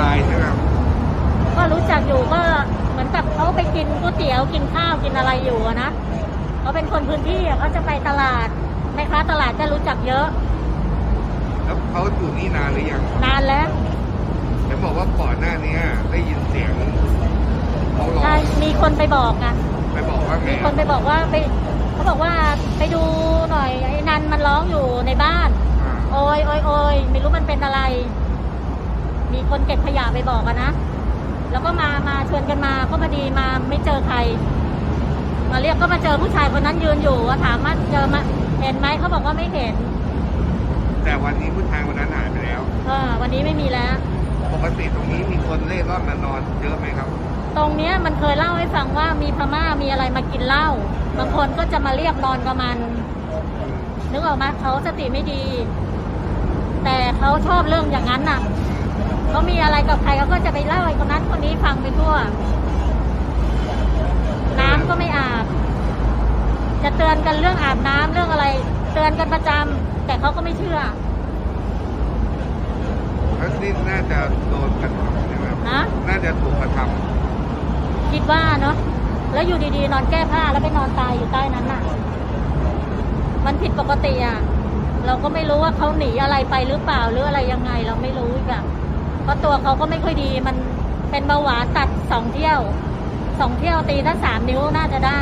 กายใช่ไหมก็รู้จักอยู่ก็เหมือนกับเขาไปกินก๋วยเตี๋ยวกินข้าวกินอะไรอยู่นะเขาเป็นคนพื้นที่เขาจะไปตลาดแม่ค้าตลาดก็รู้จักเยอะ แล้วเขาอยู่นี่นานหรือยังนานแล้วแต่บอกว่าก่อนหน้านี้ได้ยินเสียงเขาใช่มีคนไปบอกไะไปบอกว่ามีคนไปบอกว่าไปเขาบอกว่าไปดูหน่อยไอ้นันมันร้องอยู่ในบ้าน โอ้ยโอ้ยโอ้ยไม่รู้มันเป็นอะไร มีคนเก็บขยะไปบอกอะนะ แล้วก็มามาชวนกันมาก็พอดีมาไม่เจอใคร มาเรียกก็มาเจอผู้ชายคนนั้นยืนอยู่ก็ถามว่าเจอมาเห็นไหมเขาบอกว่าไม่เห็น แต่วันนี้ผู้ชายคนนั้นหายไปแล้วเออวันนี้ไม่มีแล้ว ปกติตรงนี้มีคนเล่ร่อนมานอนเยอะไหมครับ ตรงเนี้ยมันเคยเล่าให้ฟังว่ามีพม่ามีอะไรมากินเหล้าบางคนก็จะมาเรียกนอนกับมันนึกออกไหมเขาสติไม่ดี แต่เขาชอบเรื่องอย่างนั้นน่ะ เขามีอะไรกับใครเขาก็จะไปเล่าไอ้คนนั้นคนนี้ฟังไปทั่ว น้ำก็ไม่อาบ จะเตือนกันเรื่องอาบน้ำเรื่องอะไร เตือนกันประจำแต่เขาก็ไม่เชื่อแล้วนี่น่าจะโดนกระทำใช่ไหมครับนะน่าจะถูกกระทคิดว่าเนาะแล้วอยู่ดีๆ นอนแก้ผ้าแล้วไปนอนตายอยู่ใต้นั้นน่ะ มันผิดปกติอะ เราก็ไม่รู้ว่าเขาหนีอะไรไปหรือเปล่าหรืออะไรยังไง เราไม่รู้อีกอะ เพราะตัวเขาก็ไม่ค่อยดี มันเป็นเบาหวานตัดสองเที่ยวสองเที่ยวตีถ้าสามนิ้วน่าจะได้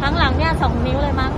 ครั้งหลังเนี่ยสองนิ้วเลยมั้ง